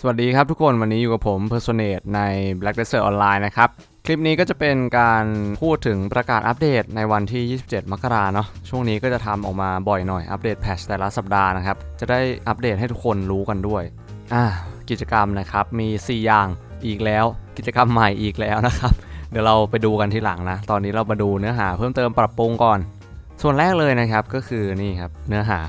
สวัสดีครับทุกคนวันนี้อยู่กับผม Personate ใน Black Desert Online นะครับ คลิปนี้ก็จะเป็นการพูดถึงประกาศอัปเดตในวันที่ 27 มกราเนาะช่วงนี้ก็จะทำออกมาบ่อยหน่อยอัปเดตแพทชแต่ละสัปดาห์นะครับ จะได้อัปเดตให้ทุกคนรู้กันด้วยอ่ากิจกรรมนะครับ มี 4 อย่างอีกแล้ว กิจกรรมใหม่อีกแล้วนะครับ เดี๋ยวเราไปดูกันทีหลังนะ ตอนนี้เรามาดูเนื้อหาเพิ่มเติมปรับปรุงก่อน ส่วนแรกเลยนะครับก็คือนี่ครับเนื้อหา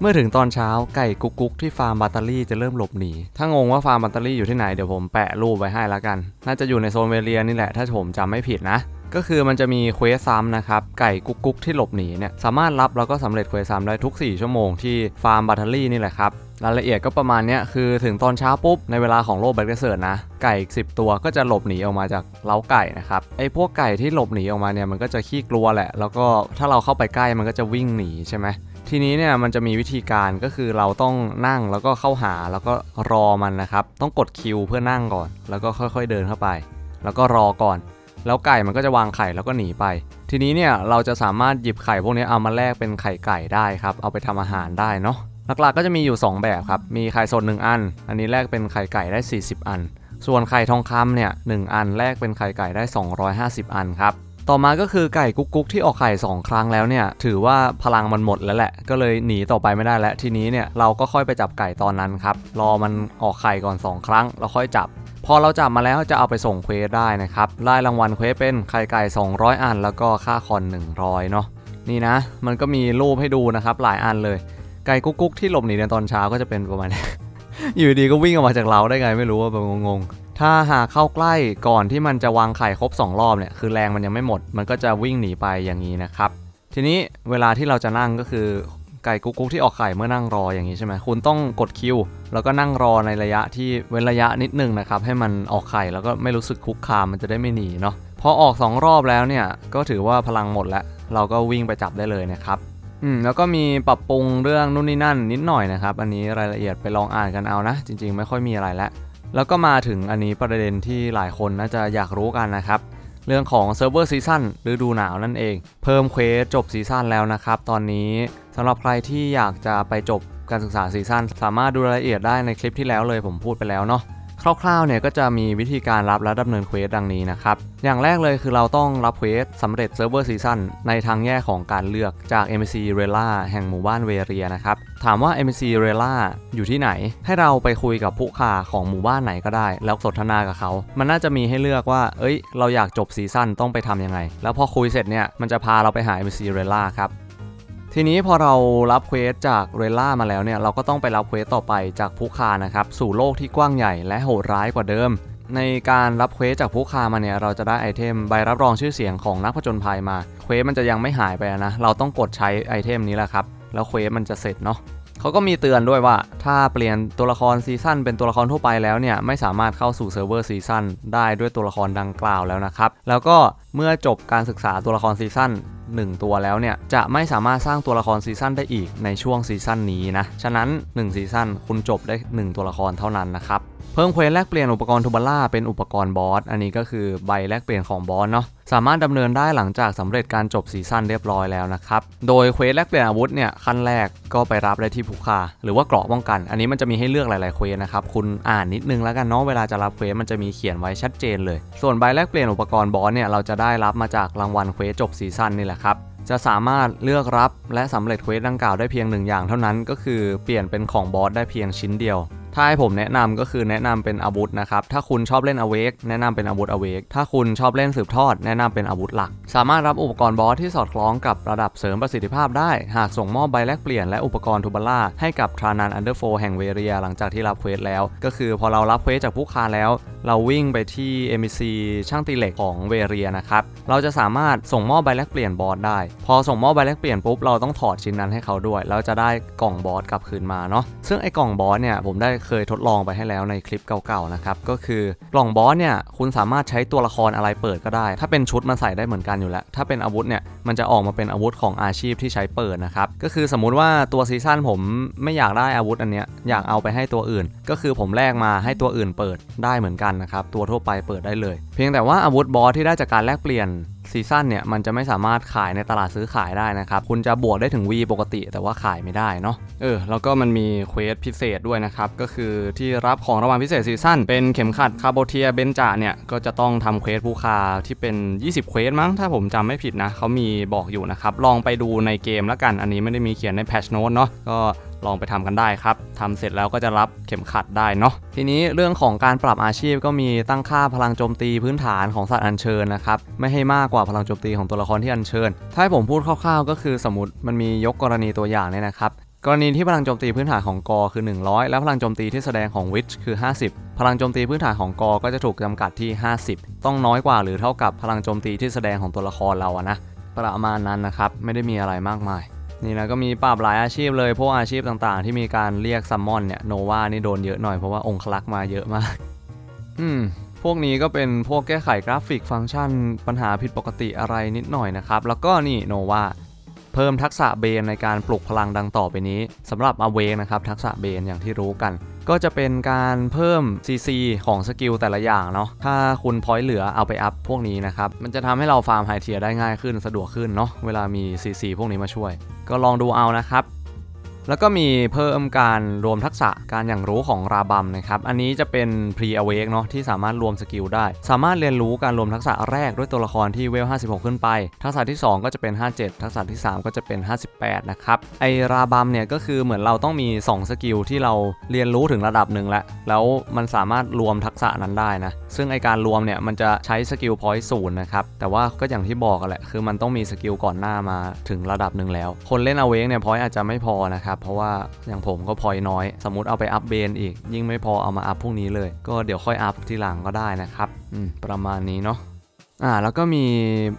เมื่อถึงตอนเช้าไก่กุ๊กกุ๊กที่ฟาร์มบัตเตอรี่จะเริ่มหลบหนี ถ้างงว่าฟาร์มบัตเตอรี่อยู่ที่ไหนเดี๋ยวผมแปะรูปไว้ให้แล้วกัน น่าจะอยู่ในโซนเวเลียนี่แหละถ้าผมจำไม่ผิดนะก็คือมันจะมีเควสซ้ำนะครับ ไก่กุ๊กกุ๊กที่หลบหนีเนี่ย สามารถรับแล้วก็สำเร็จเควสซ้ำได้ทุก 4 ชั่วโมงที่ฟาร์มบัตเตอรี่นี่แหละครับ รายละเอียดก็ประมาณนี้คือถึงตอนเช้าปุ๊บ ในเวลาของโลกแบล็กเซิร์ตนะ ไก่ 10 ตัวก็จะหลบหนีออกมาจากเล้าไก่นะครับ ไอ้พวกไก่ที่หลบหนีออกมาเนี่ยมันก็จะขี้กลัวแหละ แล้วก็ถ้าเราเข้าไปใกล้มันก็จะวิ่งหนีใช่ไหมทีนี้เนี่ยมันจะมีวิธีการก็คือเราต้องนั่งแล้วก็เข้าหาแล้วก็รอมันนะครับ ต้องกดคิวเพื่อนั่งก่อน แล้วก็ค่อยๆเดินเข้าไป แล้วก็รอก่อน แล้วไก่มันก็จะวางไข่แล้วก็หนีไป ทีนี้เนี่ยเราจะสามารถหยิบไข่พวกนี้เอามาแลกเป็นไข่ไก่ได้ครับ เอาไปทำอาหารได้เนาะ หลักๆก็จะมีอยู่ 2 แบบครับ มีไข่สด1อัน อันนี้แลกเป็นไข่ไก่ได้ 40 อัน ส่วนไข่ทองคำเนี่ยหอันแลกเป็นไข่ไก่ได้ 250 อันครับ ต่อมาก็คือไก่กุ๊กกุ๊กที่ออกไข่ 2 ครั้งแล้วเนี่ย ถือว่าพลังมันหมดแล้วแหละ ก็เลยหนีต่อไปไม่ได้แล้ว ทีนี้เนี่ยเราก็ค่อยไปจับไก่ตอนนั้นครับ รอมันออกไข่ก่อน 2 ครั้งแล้วค่อยจับพอเราจับมาแล้วจะเอาไปส่งเควสได้นะครับได้รางวัลเควสเป็นไข่ไก่ 200 อัน แล้วก็ค่าคอน 100 เนาะนี่นะ มันก็มีรูปให้ดูนะครับหลายอันเลย ไก่กุ๊กกุ๊กที่หลบหนีในตอนเช้าก็จะเป็นประมาณนี้อยู่ดีก็วิ่งออกมาจากเราได้ไงไม่รู้ว่าแบบงงๆ ถ้าหากเข้าใกล้ก่อนที่มันจะวางไข่ครบ 2 รอบเนี่ยคือแรงมันยังไม่หมด มันก็จะวิ่งหนีไปอย่างนี้นะครับ ทีนี้เวลาที่เราจะนั่งก็คือไก่กุ๊กกุ๊กที่ออกไข่เมื่อนั่งรออย่างนี้ใช่ไหมคุณต้องกดคิว แล้วก็นั่งรอในระยะที่เว้นระยะนิดนึงนะครับให้มันออกไข่แล้วก็ไม่รู้สึกคุกคามมันจะได้ไม่หนีเนาะพอออก 2 รอบแล้วเนี่ยก็ถือว่าพลังหมดแล้วเราก็วิ่งไปจับได้เลยนะครับ อืมแล้วก็มีปรับปรุงเรื่องนู่นนี่นั่นนิดหน่อยนะครับ อันนี้รายละเอียดไปลองอ่านกันเอานะ จริง ๆ ไม่ค่อยมีอะไรแล้วแล้วก็มาถึงอันนี้ประเด็นที่หลายคนน่าจะอยากรู้กันนะครับ เรื่องของเซิร์ฟเวอร์ซีซั่นฤดูหนาวนั่นเอง เพิ่มเควสจบซีซั่นแล้วนะครับ ตอนนี้สำหรับใครที่อยากจะไปจบการศึกษาซีซั่นสามารถดูรายละเอียดได้ในคลิปที่แล้วเลยผมพูดไปแล้วเนาะ คร่าวๆเนี่ยก็จะมีวิธีการรับและดำเนินเควสดังนี้นะครับ อย่างแรกเลยคือเราต้องรับเควสสำเร็จเซิร์ฟเวอร์ซีซั่นในทางแยกของการเลือกจาก MSC r e l a แห่งหมู่บ้านเวเรียนะครับ ถามว่า MSC r e l a อยู่ที่ไหน ให้เราไปคุยกับผู้ค้าของหมู่บ้านไหนก็ได้ แล้วสนทนากับเขา มันน่าจะมีให้เลือกว่า เอ้ย เราอยากจบซีซั่นต้องไปทำยังไง แล้วพอคุยเสร็จเนี่ยมันจะพาเราไปหา MSC r e l a ครับ ทีนี้พอเรารับเควสจากเรล่ามาแล้วเนี่ยเราก็ต้องไปรับเควสต่อไปจากผู้คานะครับสู่โลกที่กว้างใหญ่และโหดร้ายกว่าเดิม ในการรับเควสจากผู้คามาเนี่ยเราจะได้ไอเทมใบรับรองชื่อเสียงของนักผจญภัยมาเควสมันจะยังไม่หายไปนะเราต้องกดใช้ไอเทมนี้แหละครับแล้วเควสมันจะเสร็จเนาะเขาก็มีเตือนด้วยว่า ถ้าเปลี่ยนตัวละครซีซั่นเป็นตัวละครทั่วไปแล้วเนี่ยไม่สามารถเข้าสู่เซิร์ฟเวอร์ซีซั่นได้ด้วยตัวละครดังกล่าวแล้วนะครับแล้วก็เมื่อจบการศึกษาตัวละครซีซั่น 1 ตัวแล้วเนี่ย จะไม่สามารถสร้างตัวละครซีซั่นได้อีกในช่วงซีซั่นนี้นะ ฉะนั้น 1 ซีซั่นคุณจบได้ 1 ตัวละครเท่านั้นนะครับ เพิ่มเควสแลกเปลี่ยนอุปกรณ์ทูบาร่าเป็นอุปกรณ์บอส อันนี้ก็คือใบแลกเปลี่ยนของบอสเนาะ สามารถดำเนินได้หลังจากสำเร็จการจบซีซั่นเรียบร้อยแล้วนะครับ โดยเควสแลกเปลี่ยนอาวุธเนี่ยขั้นแรกก็ไปรับได้ที่ภูคาหรือว่าเกราะป้องกัน อันนี้มันจะมีให้เลือกหลายๆเควสนะครับ คุณอ่านนิดนึงแล้วกันเนาะเวลาจะรับเควสมันจะมีเขียนไว้ชัดเจนเลย ส่วนใบแลกเปลี่ยนอุปกรณ์บอสเนี่ยเราจะได้รับมาจากรางวัลเควสจบซีซั่นนี่แหละครับจะสามารถเลือกรับและสำเร็จเควสดังกล่าวได้เพียงหนึ่งอย่างเท่านั้นก็คือเปลี่ยนเป็นของบอสได้เพียงชิ้นเดียว ถ้าให้ผมแนะนำก็คือแนะนำเป็นอาวุธนะครับ ถ้าคุณชอบเล่นอเวกแนะนำเป็นอาวุธอเวกถ้าคุณชอบเล่นสืบทอด แนะนำเป็นอาวุธหลัก สามารถรับอุปกรณ์บอสที่สอดคล้องกับระดับเสริมประสิทธิภาพได้ หากส่งมอบใบแลกเปลี่ยนและอุปกรณ์ทูบาร่าให้กับทรานันอันเดอร์โฟแห่งเวเรียหลังจากที่รับเควสแล้ว ก็คือพอเรารับเควสจากผู้ค้าแล้ว เราวิ่งไปที่ MBC ช่างตีเหล็กของเวเรียนะครับเราจะสามารถส่งมอบใบแลกเปลี่ยนบอสได้ พอส่งมอบใบแลกเปลี่ยนปุ๊บเราต้องถอดชิ้นนั้นให้เขาด้วยแล้วจะได้กล่องบอสกลับคืนมาเนาะซึ่งไอ้กล่องบอสเนี่ยผมได้เคยทดลองไปให้แล้วในคลิปเก่าๆนะครับก็คือกล่องบอสเนี่ยคุณสามารถใช้ตัวละครอะไรเปิดก็ได้ ถ้าเป็นชุดมันใส่ได้เหมือนกันอยู่แล้ว ถ้าเป็นอาวุธเนี่ยมันจะออกมาเป็นอาวุธของอาชีพที่ใช้เปิดนะครับก็คือสมมุติว่าตัวซีซั่นผมไม่อยากได้อาวุธอันเนี้ยอยากเอาไปให้ตัวอื่น ก็คือผมแลกมาให้ตัวอื่นเปิดได้เหมือนกันนะครับตัวทั่วไปเปิดได้เลย เพียงแต่ว่าอาวุธบอสที่ได้จากการแลกเปลี่ยน ซีซั่นเนี่ยมันจะไม่สามารถขายในตลาดซื้อขายได้นะครับ คุณจะบวกได้ถึง V ปกติ แต่ว่าขายไม่ได้เนาะเออแล้วก็มันมีเควสพิเศษด้วยนะครับ ก็คือที่รับของรางวัลพิเศษซีซั่นเป็นเข็มขัดคาร์โบเทียเบนจาเนี่ย ก็จะต้องทำเควสผู้คาที่เป็น 20 เควสมั้ง ถ้าผมจำไม่ผิดนะเขามีบอกอยู่นะครับ ลองไปดูในเกมแล้วกันอันนี้ไม่ได้มีเขียนในแพชโน้ตเนาะก็ ลองไปทำกันได้ครับทำเสร็จแล้วก็จะรับเข็มขัดได้เนาะทีนี้เรื่องของการปรับอาชีพก็มีตั้งค่าพลังโจมตีพื้นฐานของสัตว์อัญเชิญนะครับไม่ให้มากกว่าพลังโจมตีของตัวละครที่อัญเชิญ ถ้าให้ผมพูดคร่าวๆ ก็คือสมมติมันมียกกรณีตัวอย่างเนี่ยนะครับกรณีที่พลังโจมตีพื้นฐานของกอคือ 100 และพลังโจมตีที่แสดงของวิชคือ 50 พลังโจมตีพื้นฐานของกอก็จะถูกจำกัดที่ 50 ต้องน้อยกว่าหรือเท่ากับพลังโจมตีที่แสดงของตัวละครเราอะนะประมาณนั้นนะครับไม่ได้มีอะไรมากมาย นี่นะก็มีปราบหลายอาชีพเลยพวกอาชีพต่างๆ ที่มีการเรียกซัมมอนเนี่ยโนวานี่โดนเยอะหน่อยเพราะว่าองคลักษ์มาเยอะมาก อืมพวกนี้ก็เป็นพวกแก้ไขกราฟิกฟังก์ชัน ปัญหาผิดปกติอะไรนิดหน่อยนะครับ แล้วก็นี่โนวาเพิ่มทักษะเบนในการปลุกพลังดังต่อไปนี้สำหรับอเวกนะครับทักษะเบนอย่างที่รู้กัน ก็จะเป็นการเพิ่ม CC ของสกิลแต่ละอย่างเนาะถ้าคุณพอยต์เหลือเอาไปอัพพวกนี้นะครับมันจะทำให้เราฟาร์มไฮเทียได้ง่ายขึ้นสะดวกขึ้นเนาะเวลามี CC พวกนี้มาช่วย ก็ลองดูเอานะครับ แล้วก็มีเพิ่มการรวมทักษะการอย่างรู้ของราบัมนะครับ อันนี้จะเป็น Pre Awake เนาะที่สามารถรวมสกิลได้ สามารถเรียนรู้การรวมทักษะแรกด้วยตัวละครที่เวล 56 ขึ้นไป ทักษะที่ 2 ก็จะเป็น 57 ทักษะที่ 3 ก็จะเป็น 58 นะครับ ไอราบัมเนี่ยก็คือเหมือนเราต้องมี 2 สกิลที่เราเรียนรู้ถึงระดับหนึ่งแล้ว แล้วมันสามารถรวมทักษะนั้นได้นะ ซึ่งไอการรวมเนี่ยมันจะใช้สกิลพอยต์ศูนย์นะครับ แต่ว่าก็อย่างที่บอกกันแหละ คือมันต้องมีสกิลก่อนหน้ามาถึงระดับหนึ่งแล้ว คนเล่น Awake เนี่ยพอยต์อาจจะไม่พอนะครับเพราะว่าอย่างผมก็พอยน้อย สมมติเอาไปอัพเบนอีก ยิ่งไม่พอเอามาอัพพวกนี้เลย ก็เดี๋ยวค่อยอัพทีหลังก็ได้นะครับอืมประมาณนี้เนาะอ่าแล้วก็มี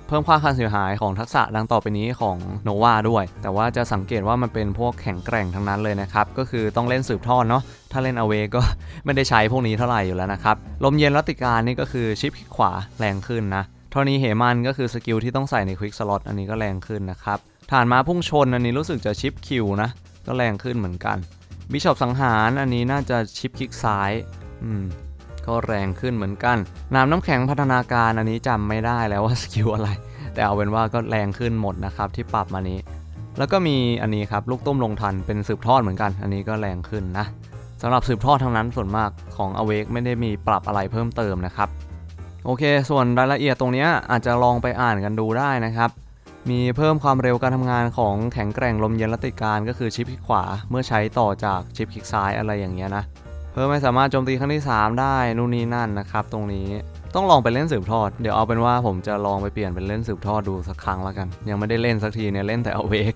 เพิ่มค่าค่าเสียหายของทักษะดังต่อไปนี้ของโนวาด้วย แต่ว่าจะสังเกตว่ามันเป็นพวกแข็งแกร่งทั้งนั้นเลยนะครับ ก็คือต้องเล่นสืบทอดเนาะถ้าเล่นอเวก็ไม่ได้ใช้พวกนี้เท่าไหร่อยู่แล้วนะครับ ลมเย็นรัติการนี่ก็คือชิปขวาแรงขึ้นนะเท่านี้เหมันก็คือสกิลที่ต้องใส่ในควิกสล็อตอันนี้ก็แรงขึ้นนะครับฐานมาพุ่งชนอันนี้รู้สึกจะชิปคิวนะ ก็แรงขึ้นเหมือนกันบิชอปสังหารอันนี้น่าจะชิปคลิกซ้าย อืม ก็แรงขึ้นเหมือนกันน้ำน้ำแข็งพัฒนาการอันนี้จำไม่ได้แล้วว่าสกิลอะไร แต่เอาเป็นว่าก็แรงขึ้นหมดนะครับที่ปรับมานี้ แล้วก็มีอันนี้ครับลูกต้มลงทันเป็นสืบทอดเหมือนกัน อันนี้ก็แรงขึ้นนะสำหรับสืบทอดทั้งนั้นส่วนมากของ Awake ไม่ได้มีปรับอะไรเพิ่มเติมนะครับ โอเค ส่วนรายละเอียดตรงนี้อาจจะลองไปอ่านกันดูได้นะครับ มีเพิ่มความเร็วการทำงานของแข็งแกร่งลมเย็นรัตติการก็คือชิปคลิกขวา เมื่อใช้ต่อจากชิปคลิกซ้ายอะไรอย่างเงี้ยนะ เพิ่มไม่สามารถโจมตีครั้งที่ 3 ได้นู่นนี่นั่นนะครับ ตรงนี้ต้องลองไปเล่นสืบทอด เดี๋ยวเอาเป็นว่าผมจะลองไปเปลี่ยนเป็นเล่นสืบทอดดูสักครั้งแล้วกัน ยังไม่ได้เล่นสักทีเนี่ยเล่นแต่เอาเวก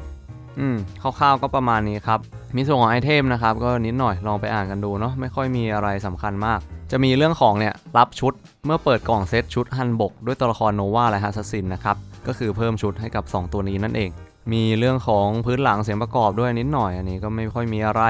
อืมคร่าวๆก็ประมาณนี้ครับ มีส่วนของไอเทมนะครับก็นิดหน่อยลองไปอ่านกันดูเนาะไม่ค่อยมีอะไรสำคัญมาก จะมีเรื่องของเนี่ยรับชุดเมื่อเปิดกล่องเซตชุดฮันบก ด้วยตัวละครโนวาและฮัสซินนะครับก็คือเพิ่มชุดให้กับ 2 ตัวนี้นั่นเอง มีเรื่องของพื้นหลังเสียงประกอบด้วยนิดหน่อยอันนี้ก็ไม่ค่อยมีอะไร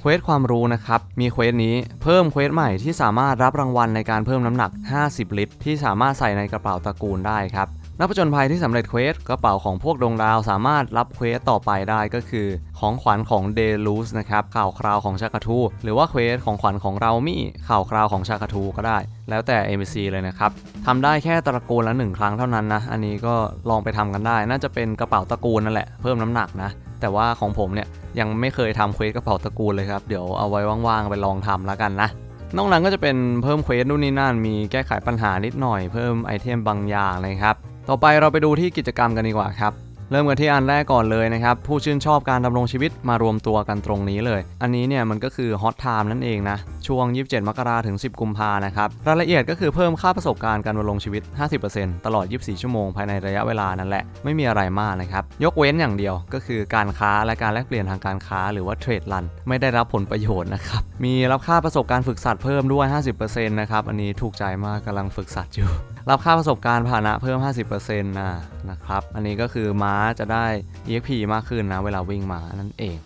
เควสความรู้นะครับ มีเควสนี้เพิ่มเควสใหม่ที่สามารถรับรางวัลในการเพิ่มน้ำหนัก 50 ลิตร ที่สามารถใส่ในกระเป๋าตระกูลได้ครับ นักผจญภัยที่สำเร็จเควสกระเป๋าของพวกดวงดาวสามารถรับเควสต่อไปได้ก็คือ ของขวัญของเดลูสนะครับข่าวคราวของชากาทู หรือว่าเควสของขวัญของเรามี่ข่าวคราวของชากาทูก็ได้ แล้วแต่ NPC เลยนะครับทำได้แค่ตระกูลละหนึ่งครั้งเท่านั้นนะ อันนี้ก็ลองไปทำกันได้ น่าจะเป็นกระเป๋าตระกูลนั่นแหละเพิ่มน้ำหนักนะแต่ว่าของผมเนี่ยยังไม่เคยทำเควสกระเป๋าตระกูลเลยครับเดี๋ยวเอาไว้ว่างๆไปลองทำแล้วกันนะนอกนั้นก็จะเป็นเพิ่มเควสนู่นนี่นั่นมีแก้ไขปัญหานิดหน่อยเพิ่มไอเทมบางอย่างเลยครับ ต่อไปเราไปดูที่กิจกรรมกันดีกว่าครับเริ่มกันที่อันแรกก่อนเลยนะครับ ผู้ชื่นชอบการดำรงชีวิตมารวมตัวกันตรงนี้เลย อันนี้เนี่ยมันก็คือฮอตไทม์นั่นเองนะ ช่วง 27 มกราถึง 10 กุมภานะครับ รายละเอียดก็คือเพิ่มค่าประสบการณ์การดำรงชีวิต 50%ตลอด 24 ชั่วโมงภายในระยะเวลานั่นแหละ ไม่มีอะไรมากนะครับ ยกเว้นอย่างเดียวก็คือการค้าและการแลกเปลี่ยนทางการค้าหรือว่าเทรดรันไม่ได้รับผลประโยชน์นะครับมีรับค่าประสบการณ์ฝึกสัตว์เพิ่มด้วย 50%นะครับอันนี้ถูกใจมากกำลังฝึกสัตว์อยู่ รับค่าประสบการณ์ผ่านะเพิ่ม 50%นะนะครับ อันนี้ก็คือม้าจะได้ EXP มากขึ้นนะ เวลาวิ่งมานั่นเอง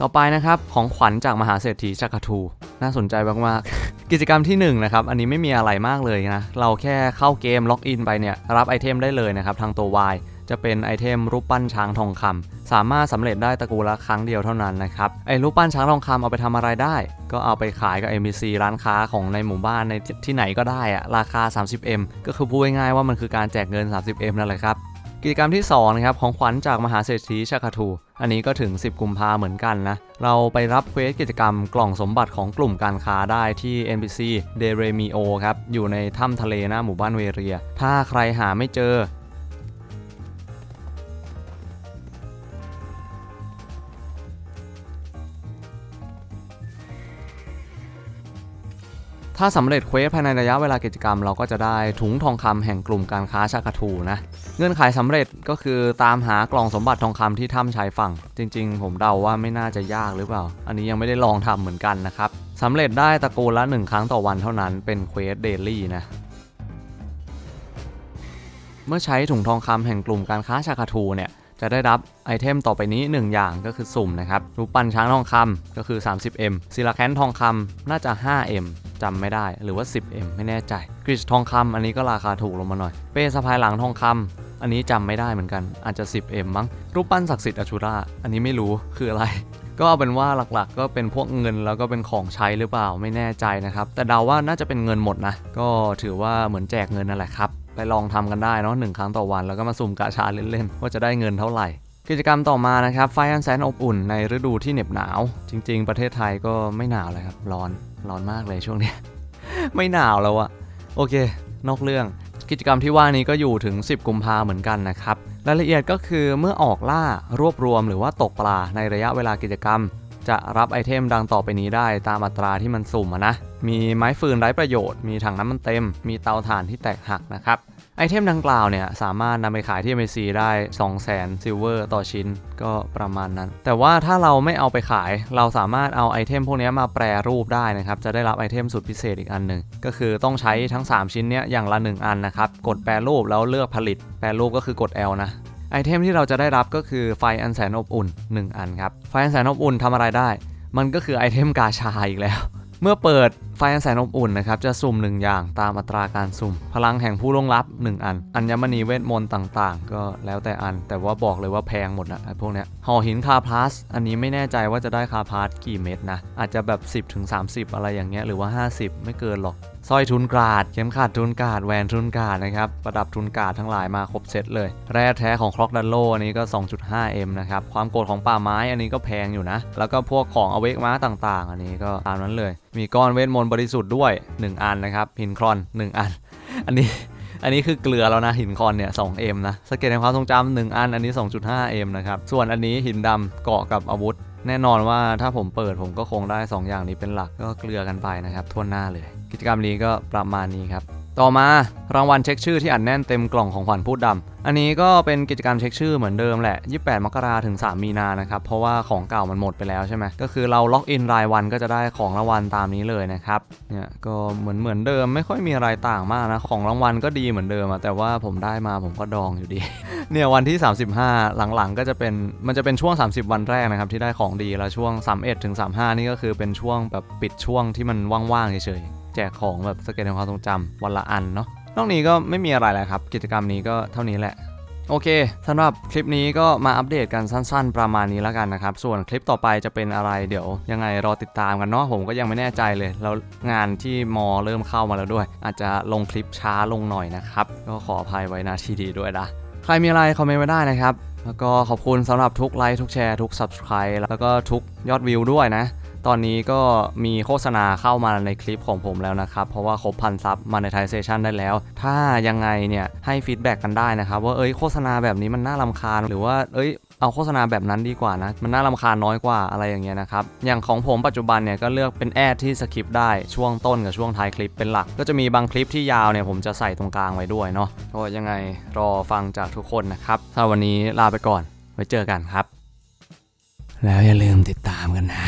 ต่อไปนะครับของขวัญจากมหาเศรษฐีชักกทู น่าสนใจมากๆ กิจกรรมที่1นะครับ อันนี้ไม่มีอะไรมากเลยนะ เราแค่เข้าเกมล็อกอินไปเนี่ย รับไอเทมได้เลยนะครับทางตัว Y จะเป็นไอเทมรูปปั้นช้างทองคำสามารถสำเร็จได้ตะกูละครั้งเดียวเท่านั้นนะครับไอรูปปั้นช้างทองคำเอาไปทำอะไรได้ ก็เอาไปขายกับ MBC ร้านค้าของในหมู่บ้านในที่ไหนก็ได้อะราคา 30M ก็คือพูดง่ายๆว่ามันคือการแจกเงิน 30M นั่นแหละครับกิจกรรมที่2นะครับของขวัญจากมหาเศรษฐีชาคาทู อันนี้ก็ถึง 10 กุมภาเหมือนกันนะ เราไปรับเควสกิจกรรมกล่องสมบัติของกลุ่มการค้าได้ที่ NPC d e r e m i o ครับ อยู่ในถ้ำทะเลหน้าหมู่บ้านเวเรีย ถ้าใครหาไม่เจอ ถ้าสำเร็จเควสภายในระยะเวลากิจกรรม เราก็จะได้ถุงทองคำแห่งกลุ่มการค้าชาคาทูนะ เงื่อนไขสำเร็จก็คือตามหากล่องสมบัติทองคำที่ถ้ำชายฝั่ง จริง ๆ ผมเดาว่าไม่น่าจะยากหรือเปล่า อันนี้ยังไม่ได้ลองทำเหมือนกันนะครับสำเร็จได้ตระกูละ 1 ครั้งต่อวันเท่านั้นเป็นเควสเดลี่นะเมื่อใช้ถุงทองคำแห่งกลุ่มการค้าชาคาทูเนี่ย จะได้รับไอเทมต่อไปนี้ 1 อย่างก็คือสุ่มนะครับรูปปั้นช้างทองคำก็คือ 30M ซิลาแคนทองคำน่าจะ 5M จำไม่ได้หรือว่า 10M ไม่แน่ใจกริชทองคำอันนี้ก็ราคาถูกลงมาหน่อย เป้สะพายหลังทองคำอันนี้จำไม่ได้เหมือนกันอาจจะ 10M มั้งรูปปั้นศักดิ์สิทธิ์อชูราอันนี้ไม่รู้คืออะไรก็เอาเป็นว่าหลักๆ ก็เป็นพวกเงินแล้วก็เป็นของใช้หรือเปล่าไม่แน่ใจนะครับ แต่เดาว่าน่าจะเป็นเงินหมดนะ ก็ถือว่าเหมือนแจกเงินนั่นแหละครับ ไปลองทำกันได้เนาะหนึ่งครั้งต่อวันแล้วก็มาสุ่มกาชาเล่นๆว่าจะได้เงินเท่าไหร่กิจกรรมต่อมานะครับไฟอันแสนอบอุ่นในฤดูที่เหน็บหนาว จริง ๆ ประเทศไทยก็ไม่หนาวเลยครับร้อนร้อนมากเลยช่วงนี้ ไม่หนาวแล้วอะโอเค นอกเรื่อง กิจกรรมที่ว่านี้ก็อยู่ถึง 10 กุมภาเหมือนกันนะครับรายละเอียดก็คือเมื่อออกล่ารวบรวมหรือว่าตกปลาในระยะเวลากิจกรรม จะรับไอเทมดังต่อไปนี้ได้ตามอัตราที่มันสุ่มนะ มีไม้ฟืนไร้ประโยชน์ มีถังน้ำมันเต็ม มีเตาถ่านที่แตกหักนะครับ ไอเทมดังกล่าวเนี่ยสามารถนำไปขายที่ MAC ได้ 200,000ซิลเวอร์ต่อชิ้นก็ประมาณนั้น แต่ว่าถ้าเราไม่เอาไปขาย เราสามารถเอาไอเทมพวกนี้มาแปรรูปได้นะครับ จะได้รับไอเทมสุดพิเศษอีกอันหนึ่ง ก็คือต้องใช้ทั้ง 3 ชิ้นเนี้ยอย่างละ 1 อันนะครับ กดแปรรูปแล้วเลือกผลิต แปรรูปก็คือกด L นะ ไอเทมที่เราจะได้รับก็คือไฟอันแสนอบอุ่น 1 อันครับ ไฟอันแสนอบอุ่นทำอะไรได้ มันก็คือไอเทมกาชาอีกแล้ว เมื่อเปิด ไฟอันแสนอบอุ่นนะครับจะสุ่ม 1 อย่างตามอัตราการสุ่ม พลังแห่งผู้ล่วงลับ 1 อัน อัญมณีเวทมนต์ต่างๆ ก็แล้วแต่อัน แต่ว่าบอกเลยว่าแพงหมดนะไอ้พวกเนี้ยห่อหินคาพลัสอันนี้ไม่แน่ใจว่าจะได้คาพลัสกี่เม็ดนะ อาจจะแบบ 10ถึง30 อะไรอย่างเงี้ยหรือว่า 50 ไม่เกินหรอกสร้อยทุนกาดเข็มขัดทุนกาดแหวนทุนกาดนะครับประดับทุนกาดทั้งหลายมาครบเซตเลย แร่แท้ของคล็อกดันโลอันนี้ก็ 2.5M นะครับความโกรธของป่าไม้อันนี้ก็แพงอยู่นะ แล้วก็พวกของอเวกม้าต่างๆ อันนี้ก็ตามนั้นเลย มีก้อนเวทมนตบริสุทธิ์ด้วย 1 อันนะครับหินครอน 1 อัน อันนี้อันนี้คือเกลือแล้วนะหินคอนเนี่ย 2M นะสเก็ตแห่งความทรงจำหนึ่งอันอันนี้ 2.5M นะครับส่วนอันนี้หินดำเกาะกับอาวุธ แน่นอนว่าถ้าผมเปิดผมก็คงได้ 2 อย่างนี้เป็นหลักก็เกลือกันไปนะครับทั่วหน้าเลย กิจกรรมนี้ก็ประมาณนี้ครับ ต่อมารางวัลเช็คชื่อที่อัดแน่นเต็มกล่องของขวัญพูดดำ อันนี้ก็เป็นกิจกรรมเช็คชื่อเหมือนเดิมแหละ 28 มกราถึง 3 มีนานะครับ เพราะว่าของเก่ามันหมดไปแล้วใช่ไหม ก็คือเราล็อกอินรายวันก็จะได้ของรางวัลตามนี้เลยนะครับ เนี่ยก็เหมือนเหมือนเดิมไม่ค่อยมีอะไรต่างมากนะ ของรางวัลก็ดีเหมือนเดิมอะแต่ว่าผมได้มาผมก็ดองอยู่ดี เนี่ยวันที่ 35 หลังๆ ก็จะเป็นมันจะเป็นช่วง 30 วันแรกนะครับที่ได้ของดีแล้วช่วง 31ถึง35 นี่ก็คือเป็นช่วงแบบปิดช่วงที่มันว่างๆเฉยๆ แจกของแบบสเก็ตแห่งความทรงจำวันละอันเนาะนอกนี้ก็ไม่มีอะไรแล้วครับ กิจกรรมนี้ก็เท่านี้แหละโอเคสำหรับคลิปนี้ก็มาอัปเดตกันสั้นๆ ประมาณนี้แล้วกันนะครับ ส่วนคลิปต่อไปจะเป็นอะไรเดี๋ยว ยังไงรอติดตามกันเนาะผมก็ยังไม่แน่ใจเลย แล้วงานที่มอเริ่มเข้ามาแล้วด้วย อาจจะลงคลิปช้าลงหน่อยนะครับ ก็ขออภัยไว้นาทีดีด้วยนะ ใครมีอะไรคอมเมนต์ไว้ได้นะครับ แล้วก็ขอบคุณสำหรับทุกไลค์ทุกแชร์ทุก Subscribe แล้วก็ทุกยอดวิวด้วยนะ ตอนนี้ก็มีโฆษณาเข้ามาในคลิปของผมแล้วนะครับ เพราะว่าครบพันซับ monetization ได้แล้ว ถ้ายังไงเนี่ยให้ฟีดแบ็กกันได้นะครับว่าเอ้ยโฆษณาแบบนี้มันน่ารำคาญหรือว่าเอ้ยเอาโฆษณาแบบนั้นดีกว่านะ มันน่ารำคาญน้อยกว่าอะไรอย่างเงี้ยนะครับ อย่างของผมปัจจุบันเนี่ยก็เลือกเป็นแอดที่สคริปได้ช่วงต้นกับช่วงท้ายคลิปเป็นหลัก ก็จะมีบางคลิปที่ยาวเนี่ยผมจะใส่ตรงกลางไว้ด้วยเนาะ ก็ยังไงรอฟังจากทุกคนนะครับสำหรับวันนี้ลาไปก่อน ไว้เจอกันครับ แล้วอย่าลืมติดตามกันนะ